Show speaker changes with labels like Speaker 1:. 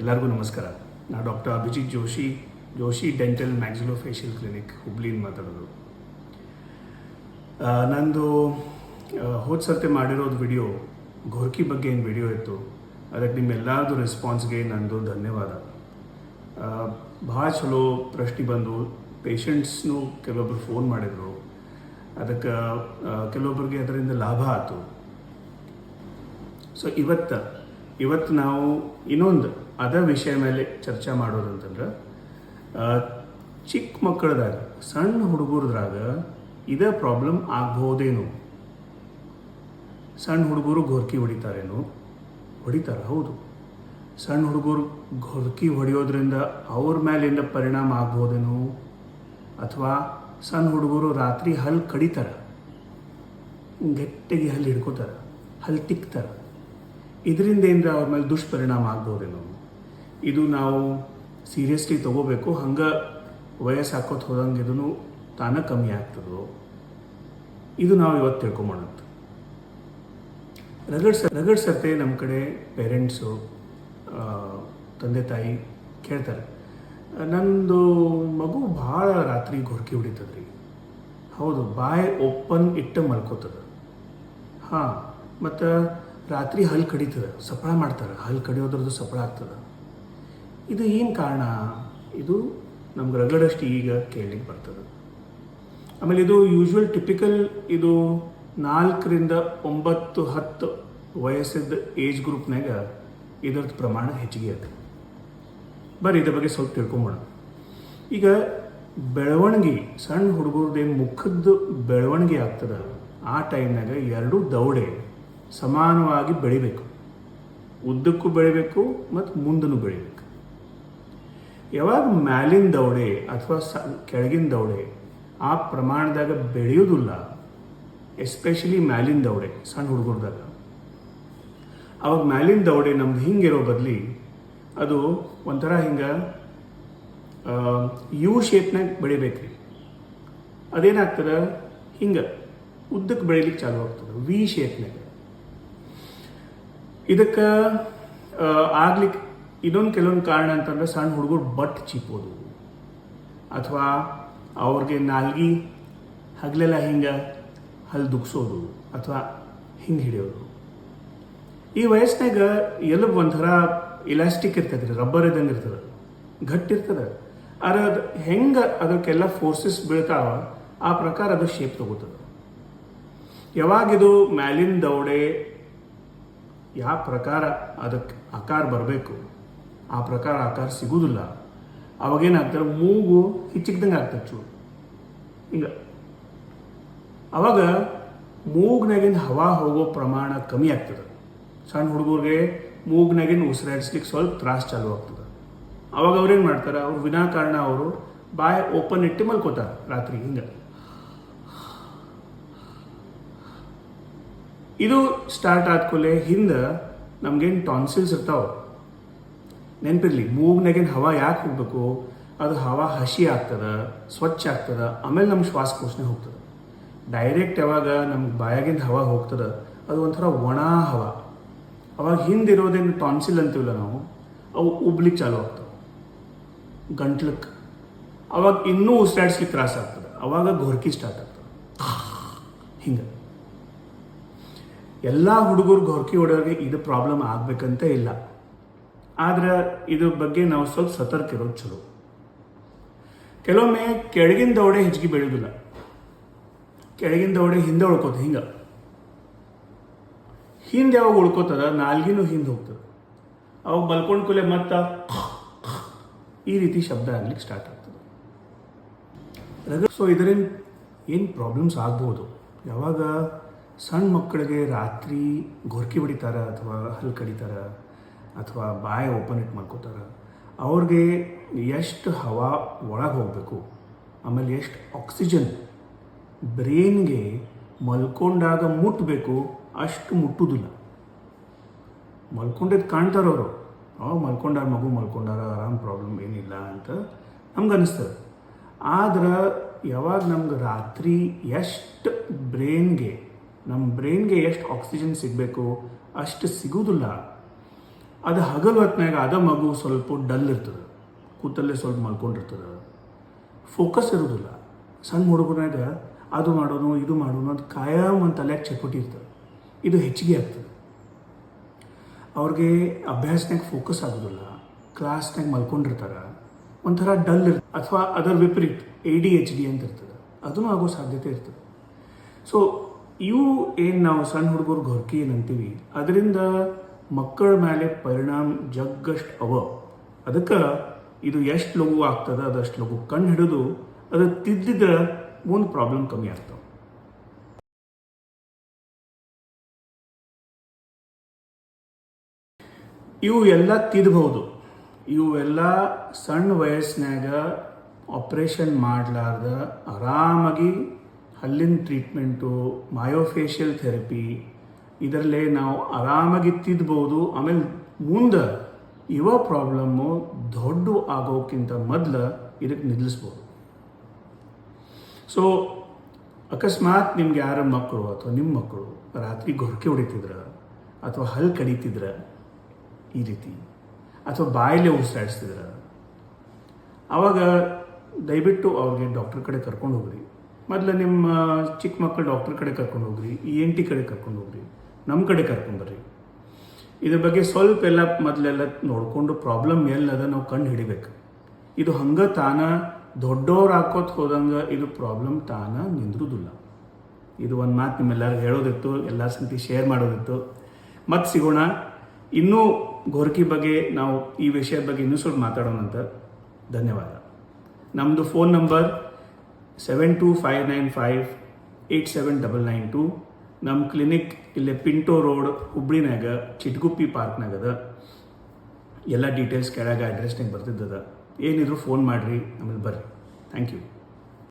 Speaker 1: ಎಲ್ಲರಿಗೂ ನಮಸ್ಕಾರ. ನಾನು doctor Abhijit Joshi Joshi dental maxillofacial clinic ಹುಬ್ಳಿಯಿಂದ ಮಾತಾಡೋದು. ನಂದು ಹೋದ ಸರ್ತಿ ಮಾಡಿರೋದು ವಿಡಿಯೋ, ಘೋರ್ಕಿ ಬಗ್ಗೆ ಏನು ವಿಡಿಯೋ ಇತ್ತು, ಅದಕ್ಕೆ ನಿಮ್ಮೆಲ್ಲರದು ರೆಸ್ಪಾನ್ಸ್ಗೆ ನಂದು ಧನ್ಯವಾದ. ಭಾಳ ಚಲೋ ಪ್ರಶ್ನೆ ಬಂದು ಪೇಷಂಟ್ಸ್ನು ಕೆಲವೊಬ್ರು ಫೋನ್ ಮಾಡಿದರು. ಅದಕ್ಕೆ ಕೆಲವೊಬ್ರಿಗೆ ಅದರಿಂದ ಲಾಭ ಆಯಿತು ಸೊ ಇವತ್ತು ಇವತ್ತು ನಾವು ಇನ್ನೊಂದು ಅದ ವಿಷಯ ಮೇಲೆ ಚರ್ಚೆ ಮಾಡೋದು ಅಂತಂದ್ರೆ ಚಿಕ್ಕ ಮಕ್ಕಳದಾಗ, ಸಣ್ಣ ಹುಡುಗರದಾಗ ಇದೇ ಪ್ರಾಬ್ಲಮ್ ಆಗ್ಬೋದೇನು ಸಣ್ಣ ಹುಡುಗರು ಘೋರ್ಕಿ ಹೊಡಿತಾರೇನು? ಹೊಡಿತಾರ, ಹೌದು. ಸಣ್ಣ ಹುಡುಗರು ಘೋರ್ಕಿ ಹೊಡೆಯೋದ್ರಿಂದ ಅವ್ರ ಮೇಲಿಂದ ಪರಿಣಾಮ ಆಗ್ಬೋದೇನು ಅಥವಾ ಸಣ್ಣ ಹುಡುಗರು ರಾತ್ರಿ ಹಲ್ಲು ಕಡಿತಾರ? ಗಟ್ಟಿಗೆ ಹಲ್ಲು ಹಿಡ್ಕೋತಾರ ಹಲ್ಲು ತಿಕ್ತಾರ? ಇದರಿಂದ ಏನಾರ ಅವ್ರ ಮೇಲೆ ದುಷ್ಪರಿಣಾಮ ಆಗ್ಬೋದೇನೋ ಇದು ನಾವು ಸೀರಿಯಸ್ಲಿ ತಗೋಬೇಕು. ಹಂಗೆ ವಯಸ್ಸು ಹಾಕೋತ ಹೋದಂಗೆ ಇದನ್ನು ತಾನ ಕಮ್ಮಿ ಆಗ್ತದೋ. ಇದು ನಾವು ಇವತ್ತು ತಿಳ್ಕೊಂಬೋಣಂತ ರಗಡ್ ರಗಡ್ ಸರ್ತೆ ನಮ್ಮ ಕಡೆ ಪೇರೆಂಟ್ಸು ತಂದೆ ತಾಯಿ ಕೇಳ್ತಾರೆ. ನಂದು ಮಗು ಭಾಳ ರಾತ್ರಿ ಗೊರ್ಕಿ ಹೊಡಿತದ್ರಿ. ಹೌದು, ಬಾಯಿ ಓಪನ್ ಇಟ್ಟು ಮಲ್ಕೋತದ. ಹಾಂ, ಮತ್ತು ರಾತ್ರಿ ಹಲ್ಲು ಕಡಿತದೆ. ಸಪ್ಪಳ ಮಾಡ್ತಾರೆ. ಹಲ್ಲು ಕಡಿಯೋದ್ರದ್ದು ಸಪ್ಪಳ ಆಗ್ತದೆ. ಇದು ಏನು ಕಾರಣ? ಇದು ನಮ್ಗೆ ರಗಡಷ್ಟು ಈಗ ಕೇಳಲಿಕ್ಕೆ ಬರ್ತದೆ. ಆಮೇಲೆ ಇದು ಯೂಶ್ವಲ್ ಟಿಪಿಕಲ್ ಇದು ನಾಲ್ಕರಿಂದ ಒಂಬತ್ತು, ಹತ್ತು ವಯಸ್ಸಿದ ಏಜ್ ಗ್ರೂಪ್ನಾಗ ಇದರದ್ದು ಪ್ರಮಾಣ ಹೆಚ್ಚಿಗೆ ಅದ ಬರೀ ಇದ್ರ ಬಗ್ಗೆ ಸ್ವಲ್ಪ ತಿಳ್ಕೊಂಬೋಣ. ಈಗ ಬೆಳವಣಿಗೆ, ಸಣ್ಣ ಹುಡುಗರದ್ದೇನು ಮುಖದ್ದು ಬೆಳವಣಿಗೆ ಆಗ್ತದೆ. ಆ ಟೈಮ್ನಾಗ ಎರಡೂ ದೌಡೆ ಸಮಾನವಾಗಿ ಬೆಳಿಬೇಕು. ಉದ್ದಕ್ಕೂ ಬೆಳಿಬೇಕು ಮತ್ತು ಮುಂದೂ ಬೆಳಿಬೇಕು. ಯಾವಾಗ ಮ್ಯಾಲಿನ ದೌಡೆ ಅಥವಾ ಸ ಕೆಳಗಿನ ದೌಡೆ ಆ ಪ್ರಮಾಣದಾಗ ಬೆಳೆಯೋದಿಲ್ಲ ಎಸ್ಪೆಷಲಿ ಮ್ಯಾಲಿನ ದೌಡೆ, ಸಣ್ಣ ಹುಡುಗರದಾಗ. ಅವಾಗ ಮ್ಯಾಲಿನ ದೌಡೆ ನಮ್ದು ಹಿಂಗಿರೋ ಬದಲಿ ಅದು ಒಂಥರ ಹಿಂಗೆ ಯು ಶೇಪ್ನಾಗ ಬೆಳಿಬೇಕ್ರಿ. ಅದೇನಾಗ್ತದೆ? ಹಿಂಗೆ, ಉದ್ದಕ್ಕೆ ಬೆಳಿಲಿಕ್ಕೆ ಚಾಲು ಆಗ್ತದೆ ವಿ ಶೇಪ್ನಾಗ ಇದಕ್ಕೆ ಆಗ್ಲಿಕ್ಕೆ ಇದೊಂದು ಕೆಲವೊಂದು ಕಾರಣ ಅಂತಂದ್ರೆ ಸಣ್ಣ ಹುಡುಗರು ಬಟ್ ಚೀಪೋದು. ಅಥವಾ ಅವ್ರಿಗೆ ನಾಲ್ಗಿ ಹಗಲೆಲ್ಲ ಹಿಂಗೆ ಹಲ್ಲು ದುಗ್ಸೋದು ಅಥವಾ ಹಿಂಗೆ ಹಿಡಿಯೋದು. ಈ ವಯಸ್ಸಿನಾಗ ಎಲ್ಲ ಒಂಥರ ಇಲಾಸ್ಟಿಕ್ ಇರ್ತದೆ ರೀ ರಬ್ಬರ್ ಇದ್ದಂಗೆ ಇರ್ತದೆ ಗಟ್ಟಿ ಇರ್ತದೆ. ಆದ್ರೆ ಅದು ಹೆಂಗೆ ಅದಕ್ಕೆಲ್ಲ ಫೋರ್ಸಸ್ ಬೀಳ್ತಾವ, ಆ ಪ್ರಕಾರ ಅದು ಶೇಪ್ ತಗೋತದೆ. ಯಾವಾಗಿದು ಮ್ಯಾಲಿನ ದೌಡೆ ಯಾವ ಪ್ರಕಾರ ಅದಕ್ಕೆ ಆಕಾರ ಬರಬೇಕು ಆ ಪ್ರಕಾರ ಆಕಾರ ಸಿಗುವುದಿಲ್ಲ. ಅವಾಗೇನಾಗ್ತಾರೆ ಮೂಗು ಹಿಚ್ಚಿಕ್ದಂಗೆ ಆಗ್ತದೆ ಚೂರು. ಹಿಂಗ ಅವಾಗ ಮೂಗ್ನಾಗಿಂದ ಹವಾ ಹೋಗೋ ಪ್ರಮಾಣ ಕಮ್ಮಿ ಆಗ್ತದೆ. ಸಣ್ಣ ಹುಡುಗರಿಗೆ ಮೂಗ್ನಾಗಿನ ಉಸಿರಾಡಿಸ್ಲಿಕ್ಕೆ ಸ್ವಲ್ಪ ತ್ರಾಸ ಚಾಲು ಆಗ್ತದೆ. ಅವಾಗ ಅವ್ರೇನು ಮಾಡ್ತಾರೆ? ಅವ್ರು ವಿನಾಕಾರಣ ಅವರು ಬಾಯಿ ಓಪನ್ ಇಟ್ಟು ಮಲ್ಕೋತಾರೆ ರಾತ್ರಿ ಹಿಂಗೆ ಇದು ಸ್ಟಾರ್ಟ್ ಆದ್ಕೂಲೆ ಹಿಂದೆ ನಮ್ಗೇನು ಟಾನ್ಸಿಲ್ಸ್ ಇರ್ತಾವೆ. ನೆನಪಿರ್ಲಿ ಮೂಗ್ನಾಗಿನ ಹವಾ ಯಾಕೆ ಹೋಗ್ಬೇಕು? ಅದು ಹವಾ ಹಸಿ ಆಗ್ತದೆ, ಸ್ವಚ್ಛ ಆಗ್ತದೆ, ಆಮೇಲೆ ನಮ್ಮ ಶ್ವಾಸಕೋಶನೇ ಹೋಗ್ತದೆ. ಡೈರೆಕ್ಟ್ ಯಾವಾಗ ನಮ್ಮ ಬಾಯಾಗಿಂದ ಹವಾ ಹೋಗ್ತದೆ, ಅದು ಒಂಥರ ಒಣ ಹವಾ. ಅವಾಗ ಹಿಂದಿರೋದೇನು ಟಾನ್ಸಿಲ್ ಅಂತೀವಲ್ಲ ನಾವು, ಅವು ಉಬ್ಲಿಕ್ಕೆ ಚಾಲು ಆಗ್ತವೆ. ಗಂಟ್ಲಕ್ಕೆ ಅವಾಗ ಇನ್ನೂ ಉಸಿರಾಡಿಸ್ಲಿಕ್ಕೆ ತ್ರಾಸ ಆಗ್ತದೆ, ಅವಾಗ ಘೋರ್ಕಿ ಸ್ಟಾರ್ಟ್ ಆಗ್ತದೆ. ಹಿಂಗೆ. ಎಲ್ಲ ಹುಡುಗರು ಘೋರ್ಕಿ ಹೊಡೆಯೋರಿಗೆ ಇದು ಪ್ರಾಬ್ಲಮ್ ಆಗ್ಬೇಕಂತ ಇಲ್ಲ. ಆದ್ರೆ ಇದ್ರ ಬಗ್ಗೆ ನಾವು ಸ್ವಲ್ಪ ಸತರ್ಕ ಇರೋದು ಚಲೋ. ಕೆಲವೊಮ್ಮೆ ಕೆಳಗಿನ ದೌಡೆ ಹೆಚ್ಚಿಗೆ ಬೆಳೆಯೋದಿಲ್ಲ ಕೆಳಗಿನ ದೌಡೆ ಹಿಂದೆ ಉಳ್ಕೋತ ಹಿಂಗ. ಹಿಂದೆ ಯಾವಾಗ ಉಳ್ಕೋತದ ನಾಲ್ಗಿನೂ ಹಿಂದೆ ಹೋಗ್ತದೆ. ಅವಾಗ ಬಲ್ಕೊಂಡು ಕೂಲೆ ಮತ್ತ ಈ ರೀತಿ ಶಬ್ದ ಆಗ್ಲಿಕ್ಕೆ ಸ್ಟಾರ್ಟ್ ಆಗ್ತದೆ. ಸೊ ಇದರಿಂದ ಏನು ಪ್ರಾಬ್ಲಮ್ಸ್ ಆಗ್ಬೋದು? ಯಾವಾಗ ಸಣ್ಣ ಮಕ್ಕಳಿಗೆ ರಾತ್ರಿ ಗೊರ್ಕಿ ಬಡಿತಾರ ಅಥವಾ ಹಲ್ಲು ಕಡಿತಾರ? ಅಥವಾ ಬಾಯಿ ಓಪನ್ ಇಟ್ ಮಾಡ್ಕೋತಾರೆ, ಅವ್ರಿಗೆ ಎಷ್ಟು ಹವಾ ಒಳಗೆ ಹೋಗಬೇಕು, ಆಮೇಲೆ ಎಷ್ಟು ಆಕ್ಸಿಜನ್ ಬ್ರೈನ್ಗೆ ಮಲ್ಕೊಂಡಾಗ ಮುಟ್ಟಬೇಕು ಅಷ್ಟು ಮುಟ್ಟುವುದಿಲ್ಲ ಮಲ್ಕೊಂಡಿದ್ದು ಕಾಣ್ತಾರ ಅವರು. ಅವಾಗ ಮಲ್ಕೊಂಡಾರ ಮಗು, ಮಲ್ಕೊಂಡಾರ ಆರಾಮ್ ಪ್ರಾಬ್ಲಮ್ ಏನಿಲ್ಲ ಅಂತ ನಮ್ಗೆ ಅನಿಸ್ತದೆ ಆದ್ರೆ ಯಾವಾಗ ನಮ್ಗೆ ರಾತ್ರಿ ಎಷ್ಟು ಬ್ರೈನ್ಗೆ ನಮ್ಮ ಬ್ರೈನ್ಗೆ ಎಷ್ಟು ಆಕ್ಸಿಜನ್ ಸಿಗಬೇಕು, ಅಷ್ಟು ಸಿಗೋದಿಲ್ಲ. ಅದು ಹಗಲು ಹೊತ್ನಾಗ ಅದ ಮಗು ಸ್ವಲ್ಪ ಡಲ್ ಇರ್ತದೆ. ಕೂತಲ್ಲೇ ಸ್ವಲ್ಪ ಮಲ್ಕೊಂಡಿರ್ತದೆ. ಫೋಕಸ್ ಇರೋದಿಲ್ಲ. ಸಣ್ಣ ಹುಡುಗನಾಗ ಅದು ಮಾಡೋನು, ಇದು ಮಾಡೋನು ಅಂತ ಕಾಯಂ ಒಂದು ತಲೆಯಾಗ ಚಪಟಿ ಇರ್ತದೆ. ಇದು ಹೆಚ್ಚಿಗೆ ಆಗ್ತದೆ. ಅವ್ರಿಗೆ ಅಭ್ಯಾಸನಾಗ ಫೋಕಸ್ ಆಗೋದಿಲ್ಲ. ಕ್ಲಾಸ್ನಾಗ ಮಲ್ಕೊಂಡಿರ್ತಾರೆ. ಒಂಥರ ಡಲ್ ಇರ್ತದೆ ಅಥವಾ ಅದರ ವಿಪರೀತ ಎ ಡಿ ಎಚ್ ಡಿ ಅಂತ ಇರ್ತದೆ. ಅದೂ ಆಗೋ ಸಾಧ್ಯತೆ ಇರ್ತದೆ. ಸೊ ಇವು ಏನು ನಾವು ಸಣ್ಣ ಹುಡುಗರು ಗೊರ್ಕಿ ಏನಂತೀವಿ, ಅದರಿಂದ ಮಕ್ಕಳ ಮೇಲೆ ಪರಿಣಾಮ ಜಗ್ಗಷ್ಟು ಅವ. ಅದಕ್ಕೆ ಇದು ಎಷ್ಟು ಲಘು ಆಗ್ತದೆ, ಅದಷ್ಟು ಲಘು ಕಣ್ಣು ಹಿಡಿದು ಅದು ತಿದ್ದಿದ್ರೆ ಮುಂದೆ ಪ್ರಾಬ್ಲಮ್ ಕಮ್ಮಿ ಆಗ್ತವೆ. ಇವು ಎಲ್ಲ ತಿದ್ಬಹುದು. ಇವೆಲ್ಲ ಸಣ್ಣ ವಯಸ್ಸಿನಾಗ ಆಪ್ರೇಷನ್ ಮಾಡಲಾರ್ದ ಆರಾಮಾಗಿ ಹಲ್ಲಿನ ಟ್ರೀಟ್ಮೆಂಟು ಮಯೋಫೇಶಿಯಲ್ ಥೆರಪಿ ಇದರಲ್ಲೇ ನಾವು ಆರಾಮಾಗಿ ತಿದ್ಬೋದು ಆಮೇಲೆ ಮುಂದೆ ಇವ ಪ್ರಾಬ್ಲಮ್ಮು ದೊಡ್ಡ ಆಗೋಕ್ಕಿಂತ ಮೊದಲು ಇದಕ್ಕೆ ನಿಲ್ಲಿಸ್ಬೋದು ಸೊ ಅಕಸ್ಮಾತ್ ನಿಮ್ಗೆ ಯಾರ ಮಕ್ಕಳು ಅಥವಾ ನಿಮ್ಮ ಮಕ್ಕಳು ರಾತ್ರಿ ಗೊರಕೆ ಹೊಡಿತಿದ್ರ ಅಥವಾ ಹಲ್ ಕಡಿತಿದ್ರ ಈ ರೀತಿ ಅಥವಾ ಬಾಯಲ್ಲೇ ಉಸಿರಾಡಿಸ್ತಿದ್ರ. ಆವಾಗ ದಯವಿಟ್ಟು ಅವ್ರಿಗೆ ಡಾಕ್ಟರ್ ಕಡೆ ಕರ್ಕೊಂಡು ಹೋಗ್ರಿ. ಮೊದಲು ನಿಮ್ಮ ಚಿಕ್ಕ ಮಕ್ಕಳು ಡಾಕ್ಟರ್ ಕಡೆ ಕರ್ಕೊಂಡು ಹೋಗ್ರಿ ಇ ಎನ್ ಟಿ ಕಡೆ ಕರ್ಕೊಂಡು ಹೋಗ್ರಿ. ನಮ್ಮ ಕಡೆ ಕರ್ಕೊಂಡು ಬರ್ರಿ ಇದ್ರ ಬಗ್ಗೆ ಸ್ವಲ್ಪ ಎಲ್ಲ ಮೊದಲೆಲ್ಲ ನೋಡಿಕೊಂಡು ಪ್ರಾಬ್ಲಮ್ ಎಲ್ಲದ ನಾವು ಕಂಡು ಹಿಡಿಬೇಕು. ಇದು ಹಂಗೆ ತಾನ ದೊಡ್ಡವ್ರು ಹಾಕೋತ್ ಹೋದಂಗೆ ಇದು ಪ್ರಾಬ್ಲಮ್ ತಾನ ನಿಂದ್ರುದಿಲ್ಲ. ಇದು ಒಂದು ಮಾತು ನಿಮ್ಮೆಲ್ಲರಿಗೂ ಹೇಳೋದಿತ್ತು, ಎಲ್ಲ ಸಂತಿ ಶೇರ್ ಮಾಡೋದಿತ್ತು. ಮತ್ತೆ ಸಿಗೋಣ, ಇನ್ನೂ ಗೋರ್ಕಿ ಬಗ್ಗೆ ನಾವು ಈ ವಿಷಯದ ಬಗ್ಗೆ ಇನ್ನೂ ಸ್ವಲ್ಪ ಮಾತಾಡೋಣಂತ ಧನ್ಯವಾದ. ನಮ್ಮದು phone number seven two five nine five eight seven double nine two ನಮ್ಮ ಕ್ಲಿನಿಕ್ ಇಲ್ಲೇ ಪಿಂಟೋ ರೋಡ್ ಹುಬ್ಳಿನಾಗ ಚಿಟ್ಗುಪ್ಪಿ ಪಾರ್ಕ್ನಾಗ ಅದ ಎಲ್ಲ ಡೀಟೇಲ್ಸ್ ಕೆಳಗೆ ಅಡ್ರೆಸ್ನಾಗ ಬರ್ತಿದ್ದದ. ಏನಿದ್ರು ಫೋನ್ ಮಾಡಿರಿ, ಆಮೇಲೆ ಬರ್ರಿ. Thank you